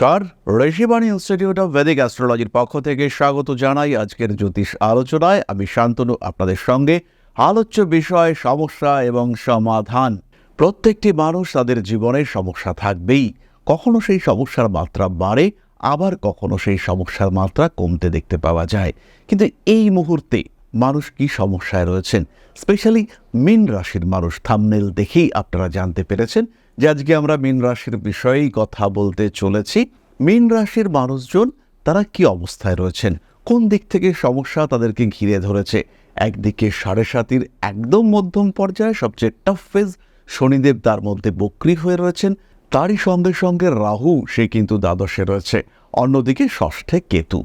নমস্কার। Rishibani institute of Vedic অ্যাস্ট্রোলজির পক্ষ থেকে স্বাগত জানাই আজকের জ্যোতিষ আলোচনায়। আমি শান্তনু, আপনাদের সঙ্গে আলোচ্য বিষয়, সমস্যা এবং সমাধান। প্রত্যেকটি মানুষ তাদের জীবনে সমস্যা থাকবেই। কখনো সেই সমস্যার মাত্রা বাড়ে, আবার কখনো সেই সমস্যার মাত্রা কমতে দেখতে পাওয়া যায়। কিন্তু এই মুহূর্তে মানুষ কি সমস্যায় রয়েছেন? স্পেশালি মিন রাশির মানুষ থামনেল দেখেই আপনারা জানতে পেরেছেন যে আজকে আমরা মিন রাশির বিষয়েই কথা বলতে চলেছি। মিন রাশির মানুষজন তারা কি অবস্থায় রয়েছেন? কোন দিক থেকে সমস্যা তাদেরকে ঘিরে ধরেছে? একদিকে সাড়ে সাতির একদম মধ্যম পর্যায়ে সবচেয়ে টাফ ফেজ শনিদেব তার মধ্যে বক্রি হয়ে রয়েছেন। তারই সঙ্গে সঙ্গে রাহু, সে কিন্তু দ্বাদশে রয়েছে। অন্যদিকে ষষ্ঠে কেতু।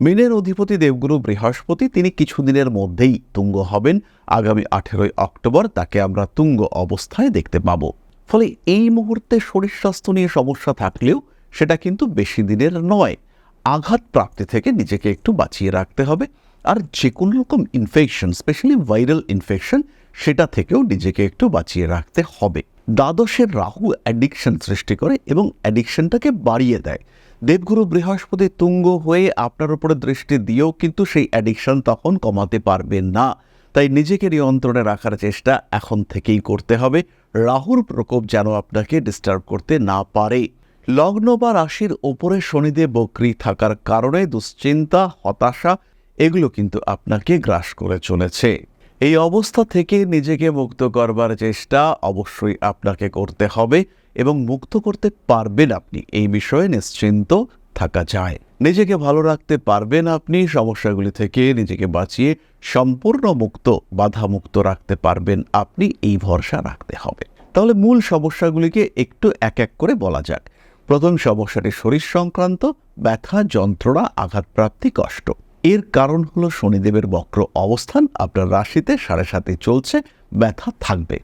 মিনের অধিপতি দেবগুরু বৃহস্পতি তিনি কিছুদিনের মধ্যেই তুঙ্গ হবেন। আগামী আঠেরোই অক্টোবর তাকে আমরা তুঙ্গ অবস্থায় দেখতে পাব। ফলে এই মুহূর্তে শরীর স্বাস্থ্য নিয়ে সমস্যা থাকলেও সেটা কিন্তু বেশি দিনের নয়। আঘাত প্রাপ্তি থেকে নিজেকে একটু বাঁচিয়ে রাখতে হবে। আর যে কোনো রকম ইনফেকশন স্পেশালি ভাইরাল ইনফেকশন সেটা থেকেও নিজেকে একটু বাঁচিয়ে রাখতে হবে। দ্বাদশের রাহু অ্যাডিকশন সৃষ্টি করে এবং অ্যাডিকশনটাকে বাড়িয়ে দেয়। দেবগুরু বৃহস্পতি তুঙ্গ হয়ে আপনার উপরে দৃষ্টি দিয়েও কিন্তু সেই অ্যাডিকশন তখন কমাতে পারবেন না। তাই নিজেকে নিয়ন্ত্রণে রাখার চেষ্টা এখন থেকেই করতে হবে। রাহুর প্রকোপ যেন আপনাকে ডিস্টার্ব করতে না পারে। লগ্ন বা রাশির ওপরে শনিদেব বক্রি থাকার কারণে দুশ্চিন্তা, হতাশা, এগুলো কিন্তু আপনাকে গ্রাস করে চলেছে। এই অবস্থা থেকে নিজেকে মুক্ত করবার চেষ্টা অবশ্যই আপনাকে করতে হবে এবং মুক্ত করতে পারবেন আপনি। এই বিষয়ে নিশ্চিন্ত থাকা যায়। নিজেকে ভালো রাখতে পারবেন আপনি, সমস্যাগুলি থেকে নিজেকে বাঁচিয়ে সম্পূর্ণ মুক্ত বাধা মুক্ত রাখতে পারবেন আপনি, এই ভরসা রাখতে হবে। তাহলে মূল সমস্যাগুলিকে একটু এক এক করে বলা যাক। প্রথম সমস্যাটি শরীর সংক্রান্ত, ব্যথা, যন্ত্রণা, আঘাতপ্রাপ্তি, কষ্ট। এর কারণ হলো শনিদেবের বক্র অবস্থান, আপনার রাশিতে সাড়ে সাথে চলছে, ব্যথা থাকবে।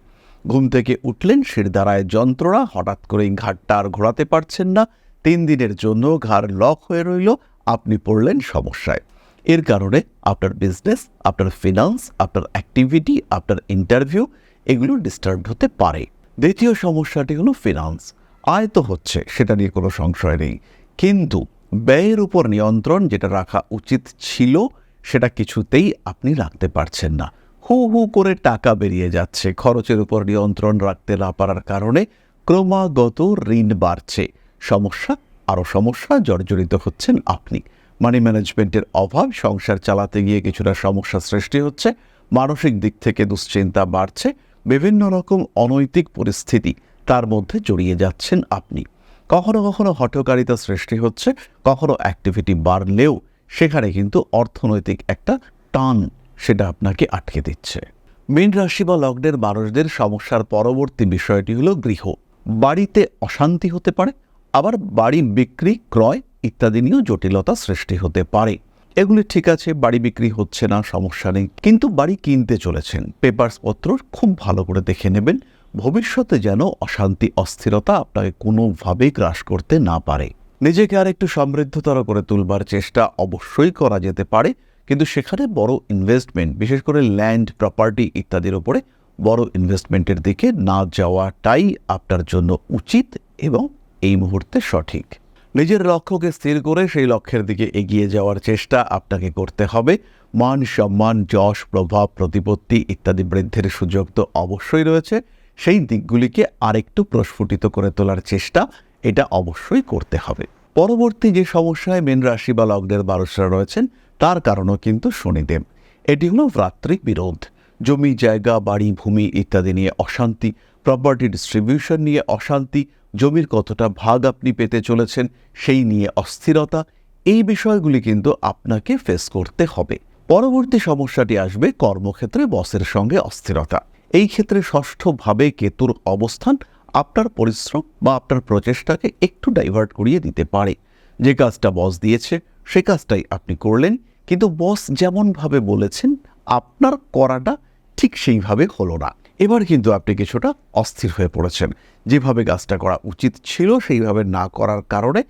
ঘুম থেকে উঠলেন শিরদাঁড়ায় যন্ত্রণা, হঠাৎ করেই ঘাটটা আর ঘোরাতে পারছেন না। তিন দিনের জন্য ঘাড় লক হয়ে রইল, আপনি পড়লেন সমস্যায়। এর কারণে আপনার বিজনেস আপনার ফিনান্স আপনার অ্যাক্টিভিটি আপনার ইন্টারভিউ এগুলো ডিস্টার্ব হতে পারে। দ্বিতীয় সমস্যাটি হলো ফিনান্স আয় তো হচ্ছে, সেটা নিয়ে কোনো সংশয় নেই। কিন্তু ব্যয়ের উপর নিয়ন্ত্রণ যেটা রাখা উচিত ছিল, সেটা কিছুতেই আপনি রাখতে পারছেন না। হু হু করে টাকা বেরিয়ে যাচ্ছে, খরচের উপর নিয়ন্ত্রণ রাখতে না পারার কারণে ক্রমাগত ঋণ বাড়ছে। সমস্যা আরও সমস্যা জর্জরিত হচ্ছেন আপনি। মানি ম্যানেজমেন্টের অভাব, সংসার চালাতে গিয়ে কিছুটা সমস্যা সৃষ্টি হচ্ছে, মানসিক দিক থেকে দুশ্চিন্তা বাড়ছে, বিভিন্ন রকম অনৈতিক পরিস্থিতি তার মধ্যে জড়িয়ে যাচ্ছেন আপনি। কখনো কখনো হঠকারিতা সৃষ্টি হচ্ছে, কখনো অ্যাক্টিভিটি বাড়লেও সেখানে কিন্তু অর্থনৈতিক একটা টান সেটা আপনাকে আটকে দিচ্ছে। মীন রাশি বা লগ্নের মানুষদের সমস্যার পরবর্তী বিষয়টি হলো গৃহ। বাড়িতে অশান্তি হতে পারে, আবার বাড়ি বিক্রি, ক্রয় ইত্যাদি নিয়েও জটিলতা সৃষ্টি হতে পারে। এগুলি ঠিক আছে, বাড়ি বিক্রি হচ্ছে না, সমস্যা নেই, কিন্তু বাড়ি কিনতে চলেছেন। পেপারসপত্র খুব ভালো করে দেখে নেবেন ভবিষ্যতে যেন অশান্তি, অস্থিরতা আপনাকে কোনোভাবেই গ্রাস করতে না পারে। নিজেকে আর একটু সমৃদ্ধতর করে তুলবার চেষ্টা অবশ্যই করা যেতে পারে, কিন্তু সেখানে বড় ইনভেস্টমেন্ট বিশেষ করে ল্যান্ড প্রপার্টি ইত্যাদির উপরে বড় ইনভেস্টমেন্টের দিকে না যাওয়াটাই আপনার জন্য উচিত এবং এই মুহূর্তে সঠিক। নিজের লক্ষ্যকে স্থির করে সেই লক্ষ্যের দিকে এগিয়ে যাওয়ার চেষ্টা আপনাকে করতে হবে। মান সম্মান, যশ, প্রভাব, প্রতিপত্তি ইত্যাদি বৃদ্ধির সুযোগ তো অবশ্যই রয়েছে। সেই দিকগুলিকে আরেকটু প্রস্ফুটিত করে তোলার চেষ্টা এটা অবশ্যই করতে হবে। পরবর্তী যে সমস্যায় মেন রাশি বা লগ্নের মানুষরা রয়েছেন, তার কারণও কিন্তু শনিদেব। এটি হলো ভ্রাতৃক বিরোধ। জমি, জায়গা, বাড়ি, ভূমি ইত্যাদি নিয়ে অশান্তি প্রপার্টি ডিস্ট্রিবিউশন নিয়ে অশান্তি, জমির কতটা ভাগ আপনি পেতে চলেছেন সেই নিয়ে অস্থিরতা, এই বিষয়গুলি কিন্তু আপনাকে ফেস করতে হবে। পরবর্তী সমস্যাটি আসবে কর্মক্ষেত্রে বসের সঙ্গে অস্থিরতা। এই ক্ষেত্রে ষষ্ঠভাবে কেতুর অবস্থান আপনার পরিশ্রম বা আপনার প্রচেষ্টাকে একটু ডাইভার্ট করিয়ে দিতে পারে। যে কাজটা বস দিয়েছে, সে কাজটাই আপনি করলেন, কিন্তু বস যেমনভাবে বলেছেন, আপনার করাটা ঠিক সেইভাবে হলো না। এবার কিন্তু আপনি কিছুটা অস্থির হয়ে পড়েছেন। যেভাবে কাজটা করা উচিত ছিল, সেইভাবে না করার কারণে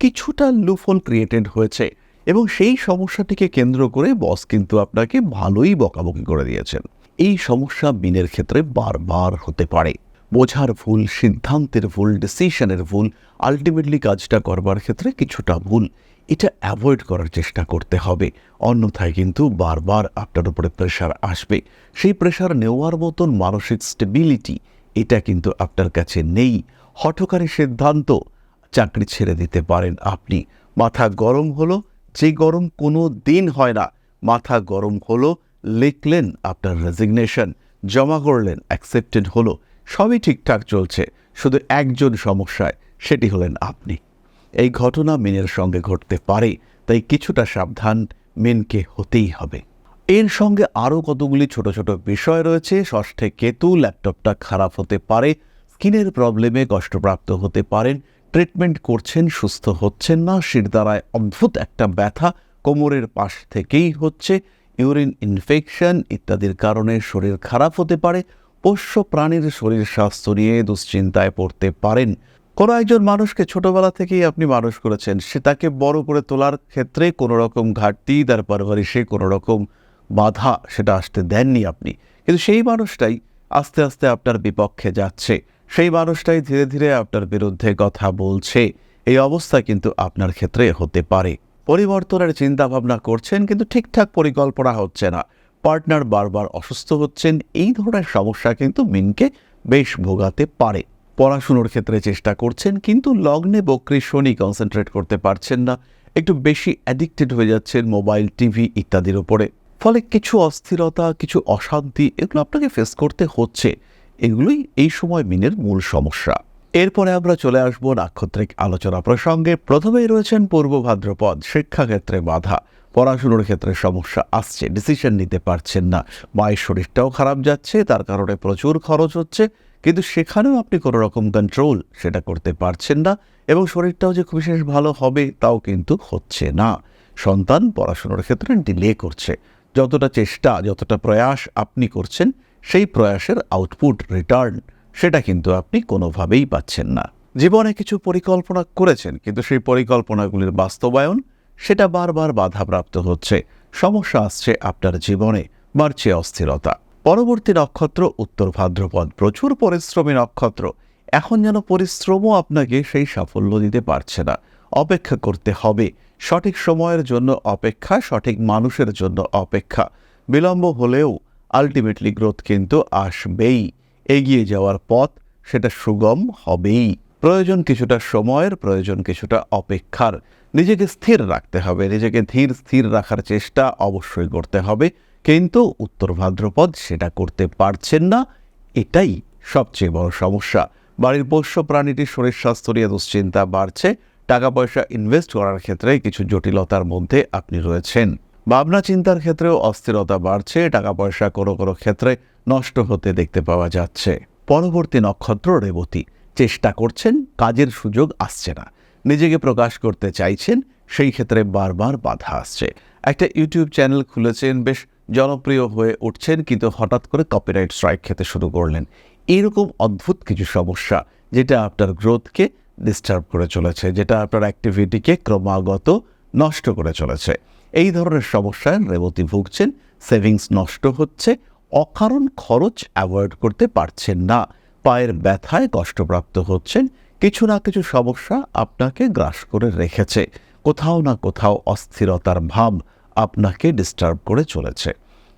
কিছুটা লুফল ক্রিয়েটেড হয়েছে এবং সেই সমস্যাটিকে কেন্দ্র করে বস কিন্তু আপনাকে ভালোই বকাবকি করে দিয়েছেন। এই সমস্যা বিনের ক্ষেত্রে বারবার হতে পারে। বোঝার ভুল, সিদ্ধান্তের ভুল ডিসিশনের ভুল আলটিমেটলি কাজটা করবার ক্ষেত্রে কিছুটা ভুল, এটা অ্যাভয়েড করার চেষ্টা করতে হবে। অন্যথায় কিন্তু বারবার আপনার উপরে প্রেশার আসবে। সেই প্রেশার নেওয়ার মতন মানসিক স্টেবিলিটি এটা কিন্তু আপনার কাছে নেই। হঠকারী সিদ্ধান্ত, চাকরি ছেড়ে দিতে পারেন আপনি। মাথা গরম হলো, যে গরম কোনো দিন হয় না। মাথা গরম হলো লিখলেন আপনার রেজিগনেশন জমা করলেন অ্যাকসেপ্টেড হলো, সবই ঠিকঠাক চলছে, শুধু একজন সমস্যায়, সেটি হলেন আপনি। এই ঘটনা মিনের সঙ্গে ঘটতে পারে, তাই কিছুটা সাবধান মিনকে হতেই হবে। এর সঙ্গে আরও কতগুলি ছোট ছোট বিষয় রয়েছে, ষষ্ঠে কেতু, ল্যাপটপটা খারাপ হতে পারে, স্কিনের প্রবলেমে কষ্টপ্রাপ্ত হতে পারেন, ট্রিটমেন্ট করছেন, সুস্থ হচ্ছেন না শিরদারায় অদ্ভুত একটা ব্যথা, কোমরের পাশ থেকেই হচ্ছে ইউরিন ইনফেকশন ইত্যাদির কারণে শরীর খারাপ হতে পারে, পোষ্য প্রাণীর শরীর স্বাস্থ্য নিয়ে দুশ্চিন্তায় পড়তে পারেন। কোনো একজন মানুষকে ছোটবেলা থেকেই আপনি মানুষ করেছেন, সে তাকে বড় করে তোলার ক্ষেত্রে কোনো রকম ঘাটতি, তার পারভারিশে কোনো রকম বাধা সেটা আসতে দেননি আপনি। কিন্তু সেই মানুষটাই আস্তে আস্তে আপনার বিপক্ষে যাচ্ছে। সেই মানুষটাই ধীরে ধীরে আপনার বিরুদ্ধে কথা বলছে। এই অবস্থা কিন্তু আপনার ক্ষেত্রে হতে পারে। পরিবর্তনের চিন্তা ভাবনা করছেন, কিন্তু ঠিকঠাক পরিকল্পনা হচ্ছে না। পার্টনার বারবার অসুস্থ হচ্ছেন, এই ধরনের সমস্যা কিন্তু মিনকে বেশ ভোগাতে পারে। পড়াশুনোর ক্ষেত্রে চেষ্টা করছেন, কিন্তু লগ্নে বক্রি শনি কনসেন্ট্রেট করতে পারছেন না। একটু বেশি অ্যাডিক্টেড হয়ে যাচ্ছেন মোবাইল, টিভি ইত্যাদির উপরে। ফলে কিছু অস্থিরতা, কিছু অশান্তি এগুলো আপনাকে ফেস করতে হচ্ছে। এগুলোই এই সময় মিনের মূল সমস্যা। এরপরে আমরা চলে আসব নাক্ষত্রিক আলোচনা প্রসঙ্গে। প্রথমেই রয়েছেন পূর্ব ভাদ্রপদ, শিক্ষাক্ষেত্রে বাধা। পড়াশুনোর ক্ষেত্রে সমস্যা আসছে ডিসিশন নিতে পারছেন না। মায়ের শরীরটাও খারাপ যাচ্ছে, তার কারণে প্রচুর খরচ হচ্ছে। কিন্তু সেখানেও আপনি কোনো রকম কন্ট্রোল সেটা করতে পারছেন না এবং শরীরটাও যে খুব বিশেষ ভালো হবে তাও কিন্তু হচ্ছে না। সন্তান পড়াশুনোর ক্ষেত্রে ডিলে করছে। যতটা চেষ্টা, যতটা প্রয়াস আপনি করছেন, সেই প্রয়াসের আউটপুট রিটার্ন সেটা কিন্তু আপনি কোনোভাবেই পাচ্ছেন না। জীবনে কিছু পরিকল্পনা করেছেন, কিন্তু সেই পরিকল্পনাগুলির বাস্তবায়ন, সেটা বারবার বাধাপ্রাপ্ত হচ্ছে। সমস্যা আসছে আপনার জীবনে, বাড়ছে অস্থিরতা। পরবর্তী নক্ষত্র, উত্তর ভাদ্রপদ, প্রচুর পরিশ্রমী নক্ষত্র। এখন যেন পরিশ্রমও আপনাকে সেই সাফল্য দিতে পারছে না। অপেক্ষা করতে হবে, সঠিক সময়ের জন্য অপেক্ষা, সঠিক মানুষের জন্য অপেক্ষা। বিলম্ব হলেও আলটিমেটলি গ্রোথ কিন্তু আসবেই। এগিয়ে যাওয়ার পথ সেটা সুগম হবেই। প্রয়োজন কিছুটা সময়ের, প্রয়োজন কিছুটা অপেক্ষার। নিজেকে স্থির রাখতে হবে, নিজেকে ধীর স্থির রাখার চেষ্টা অবশ্যই করতে হবে। কিন্তু উত্তর ভাদ্রপদ সেটা করতে পারছেন না, এটাই সবচেয়ে বড় সমস্যা। বাড়ির পোষ্য প্রাণীটির শরীর স্বাস্থ্য নিয়ে দুশ্চিন্তা বাড়ছে, টাকা পয়সা ইনভেস্ট করার ক্ষেত্রে কিছু জটিলতার মধ্যে আপনি রয়েছেন। ভাবনা চিন্তার ক্ষেত্রেও অস্থিরতা বাড়ছে টাকা পয়সা কোনো কোনো ক্ষেত্রে নষ্ট হতে দেখতে পাওয়া যাচ্ছে। পরবর্তী নক্ষত্র রেবতী। চেষ্টা করছেন, কাজের সুযোগ আসছে না। নিজেকে প্রকাশ করতে চাইছেন, সেই ক্ষেত্রে বারবার বাধা আসছে। একটা ইউটিউব চ্যানেল খুলেছেন, বেশ জনপ্রিয় হয়ে উঠছেন, কিন্তু হঠাৎ করে কপিরাইট স্ট্রাইক খেতে শুরু করলেন। এরকম অদ্ভুত কিছু সমস্যা, যেটা আপনার গ্রোথকে ডিস্টার্ব করে চলেছে, যেটা আপনার অ্যাক্টিভিটিকে ক্রমাগত নষ্ট করে চলেছে। এই ধরনের সমস্যায় রেবতী ভুগছেন, সেভিংস নষ্ট হচ্ছে, অকারণ খরচ অ্যাভয়েড করতে পারছেন না। পায়ের ব্যথায় কষ্টপ্রাপ্ত হচ্ছেন, কিছু না কিছু সমস্যা আপনাকে গ্রাস করে রেখেছে। কোথাও না কোথাও অস্থিরতার ভাব আপনাকে ডিস্টার্ব করে চলেছে।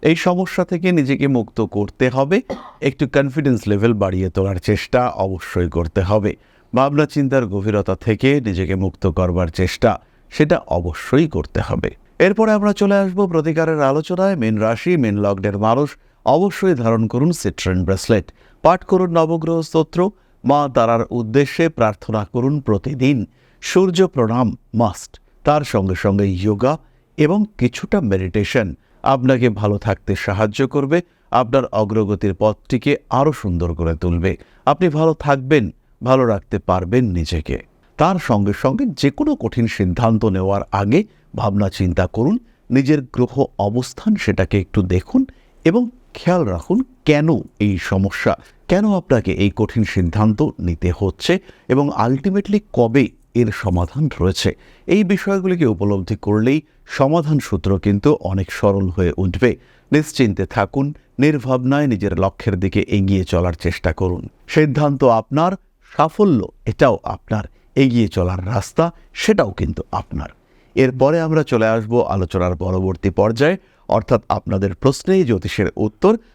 এই সমস্যা থেকে নিজেকে মুক্ত করতে হবে, একটু কনফিডেন্স লেভেল বাড়িয়ে তোলার চেষ্টা অবশ্যই করতে হবে। ভাবনা চিন্তার গভীরতা থেকে নিজেকে মুক্ত করবার চেষ্টা, সেটা অবশ্যই করতে হবে। এরপরে আমরা চলে আসব প্রতিকারের আলোচনায়। মেন রাশি, মেন লগ্নের মানুষ, অবশ্যই ধারণ করুন সিট্রেন ব্রেসলেট। পাঠ করুন নবগ্রহ স্তোত্র, মা তারার উদ্দেশ্যে প্রার্থনা করুন প্রতিদিন। সূর্য প্রণাম, মাস্ট। তার সঙ্গে সঙ্গে যোগা এবং কিছুটা মেডিটেশন আপনাকে ভালো থাকতে সাহায্য করবে, আপনার অগ্রগতির পথটিকে আরও সুন্দর করে তুলবে। আপনি ভালো থাকবেন, ভালো রাখতে পারবেন নিজেকে। তার সঙ্গে সঙ্গে যে কোনো কঠিন সিদ্ধান্ত নেওয়ার আগে ভাবনা চিন্তা করুন, নিজের গ্রহ অবস্থান সেটাকে একটু দেখুন এবং খেয়াল রাখুন কেন এই সমস্যা, কেন আপনাকে এই কঠিন সিদ্ধান্ত নিতে হচ্ছে এবং আলটিমেটলি কবে এর সমাধান রয়েছে। এই বিষয়গুলিকে উপলব্ধি করলেই সমাধান সূত্র কিন্তু অনেক সরল হয়ে উঠবে। নিশ্চিন্তে থাকুন, নির্ভাবনায় নিজের লক্ষ্যের দিকে এগিয়ে চলার চেষ্টা করুন। সিদ্ধান্ত আপনার, সাফল্য এটাও আপনার। এগিয়ে চলার রাস্তা, সেটাও কিন্তু আপনার। এরপরে আমরা চলে আসব আলোচনার পরবর্তী পর্যায়ে। অর্থাৎ আপনাদের প্রশ্নেই জ্যোতিষের উত্তর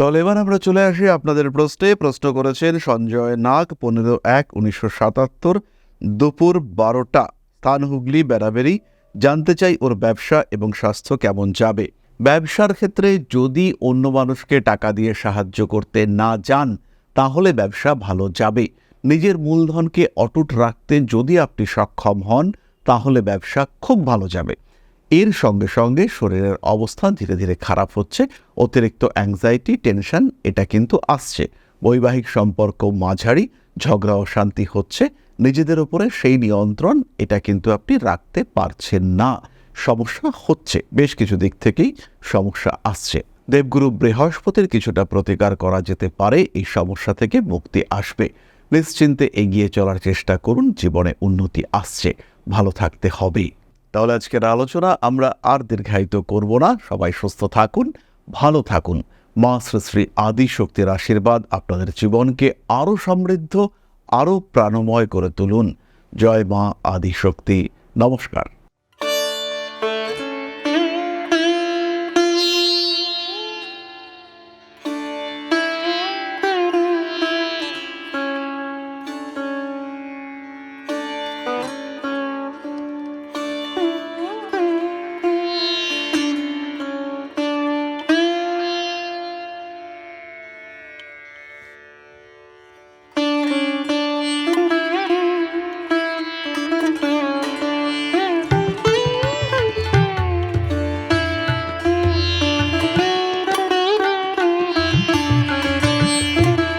তাহলে এবার আমরা চলে আসি আপনাদের প্রশ্নে। প্রশ্ন করেছেন সঞ্জয় নাগ, পনেরো এক, উনিশশো সাতাত্তর, দুপুর বারোটা। স্থান হুগলি, বেড়াবেড়ি। জানতে চাই ওর ব্যবসা এবং স্বাস্থ্য কেমন যাবে। ব্যবসার ক্ষেত্রে যদি অন্য মানুষকে টাকা দিয়ে সাহায্য করতে না যান, তাহলে ব্যবসা ভালো যাবে। নিজের মূলধনকে অটুট রাখতে যদি আপনি সক্ষম হন, তাহলে ব্যবসা খুব ভালো যাবে। এর সঙ্গে সঙ্গে শরীরের অবস্থা ধীরে ধীরে খারাপ হচ্ছে, অতিরিক্ত অ্যাংজাইটি টেনশন এটা কিন্তু আসছে। বৈবাহিক সম্পর্ক মাঝারি, ঝগড়া অশান্তি হচ্ছে, নিজেদের উপরে সেই নিয়ন্ত্রণ এটা কিন্তু আপনি রাখতে পারছেন না। সমস্যা হচ্ছে, বেশ কিছু দিক থেকেই সমস্যা আসছে। দেবগুরু বৃহস্পতির কিছুটা প্রতিকার করা যেতে পারে, এই সমস্যা থেকে মুক্তি আসবে। নিশ্চিন্তে এগিয়ে চলার চেষ্টা করুন, জীবনে উন্নতি আসছে। ভালো থাকতে হবে তাহলে আজকের আলোচনা আমরা আর দীর্ঘায়িত করব না। সবাই সুস্থ থাকুন, ভালো থাকুন। মা শ্রী শ্রী আদি শক্তির আশীর্বাদ আপনাদের জীবনকে আরও সমৃদ্ধ, আরও প্রাণময় করে তুলুন। জয় মা আদিশক্তি নমস্কার।